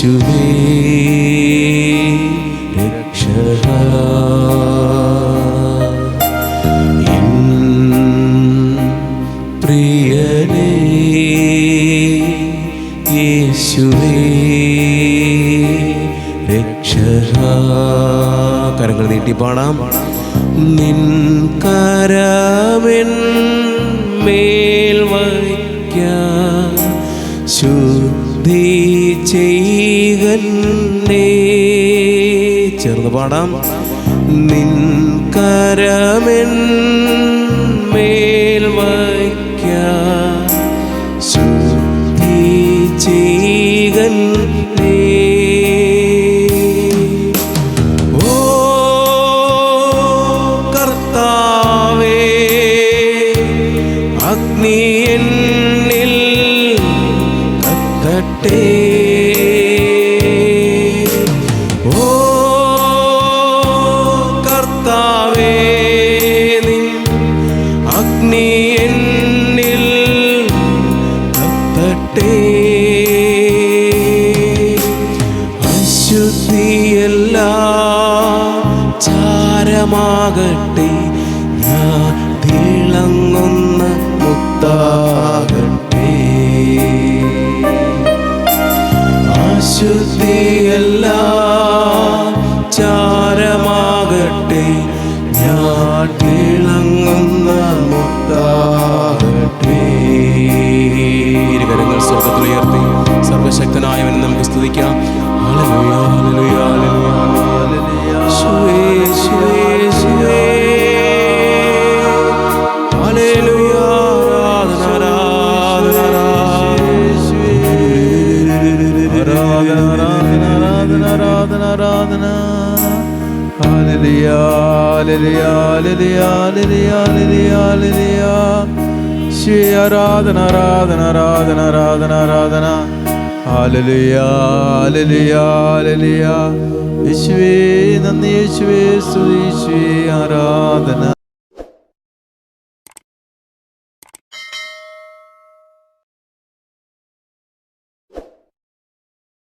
യേശുവേ രക്ഷക പ്രിയനേ യേശുവേ രക്ഷക കരങ്ങൾ നീട്ടി പാടാം. നിൻ കരമെൻ മേൽ വയ്ക്കാം. ശുദ്ധി ചെയ്യല്ലേ? ചേർന്ന് പാടാം. നിൻ കത്തട്ടെ ഓ കർത്താവേ അഗ്നി എന്നിൽ കത്തട്ടെ. അശുദ്ധിയെല്ലാം ചാരമാകട്ടെ. ഞാൻ തിളങ്ങുന്ന മുത്താകട്ടെ. അശുദ്ധിയെല്ലാം ചാരമാകട്ടെ. ഞാൻ തിളങ്ങുന്ന മുത്താകട്ടെ. ഇരുകരങ്ങൾ സ്വർഗത്തിൽ ഉയർത്തി സർവശക്തനായവൻ നമുക്ക് സ്തുതിക്കാം. Hallelujah, hallelujah, hallelujah. യേശുവേ, യേശുവേ, ആരാധന. ആരാധന ആരാധന ആരാധന ആരാധന ആരാധന. യേശുവേ നന്ദി യേശുവേ സ്തുതി യേശുവേ ആരാധന.